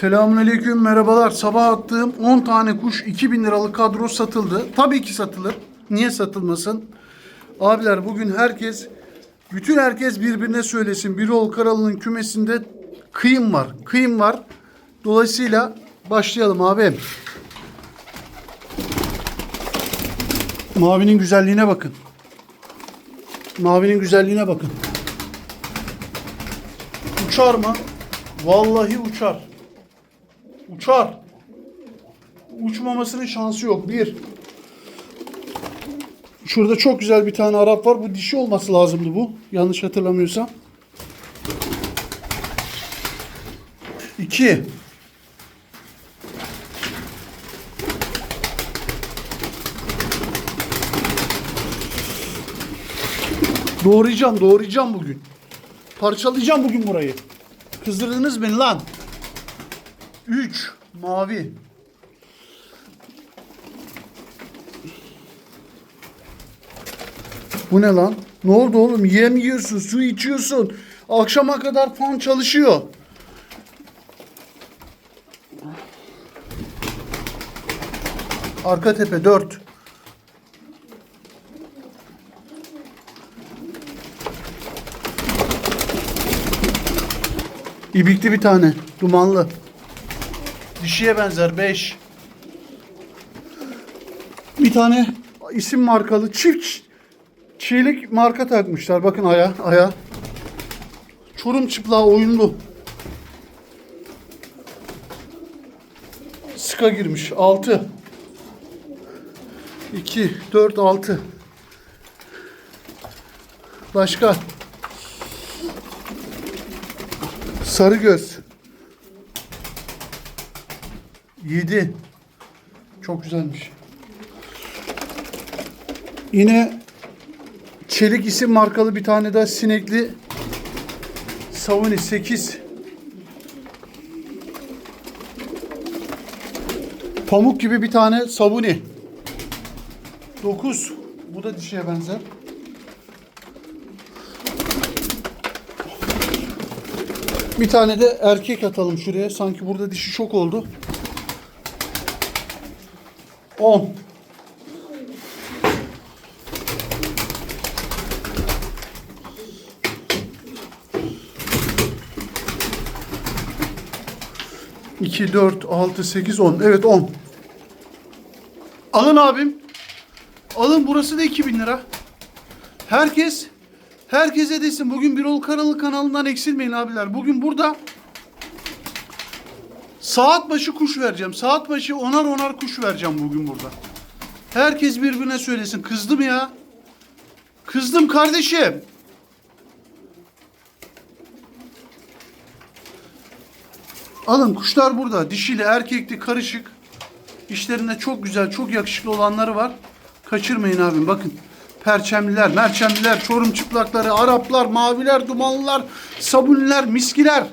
Selamünaleyküm, merhabalar. Sabah attığım 10 tane kuş 2000 liralık kadro satıldı. Tabii ki satılır. Niye satılmasın? Abiler bugün herkes, bütün herkes birbirine söylesin. Birol Karalı'nın kümesinde kıyım var. Kıyım var. Dolayısıyla başlayalım abim. Mavinin güzelliğine bakın. Mavinin güzelliğine bakın. Uçar mı? Vallahi uçar. Uçar. Uçmamasının şansı yok. Bir. Şurada çok güzel bir tane Arap var. Bu dişi olması lazımdı bu. Yanlış hatırlamıyorsam. İki. Doğrayacağım, doğrayacağım bugün. Parçalayacağım bugün burayı. Kızdırdınız beni lan. 3 mavi. Bu ne lan? Ne oldu oğlum? Yem yiyorsun, su içiyorsun. Akşama kadar fan çalışıyor. Arka tepe 4. İbikli bir tane. Dumanlı. Dişiye benzer 5. Bir tane isim markalı çift çiğlik marka takmışlar. Bakın aya aya. Çorum çıplağı oyunlu. Sıka girmiş. 6. 2, 4, 6. Başka. Sarı göz. 7. Çok güzelmiş. Yine Çelik isim markalı bir tane daha sinekli Savuni 8. Pamuk gibi bir tane Savuni. 9. Bu da dişiye benzer. Bir tane de erkek atalım şuraya. Sanki burada dişi çok oldu. 10. İki, dört, altı, sekiz, on. Evet on. Alın abim. Alın burası da 2000 lira. Herkes herkese desin bugün Birol Karalı kanalından eksilmeyin abiler. Bugün burada saat başı kuş vereceğim. Saat başı onar onar kuş vereceğim bugün burada. Herkes birbirine söylesin. Kızdım ya. Kızdım kardeşim. Alın kuşlar burada. Dişili, erkekli, karışık. İşlerinde çok güzel, çok yakışıklı olanları var. Kaçırmayın abim. Bakın. Perçemliler, merçemliler, çorum çıplakları, Araplar, maviler, dumanlılar, sabunlar, miskiler.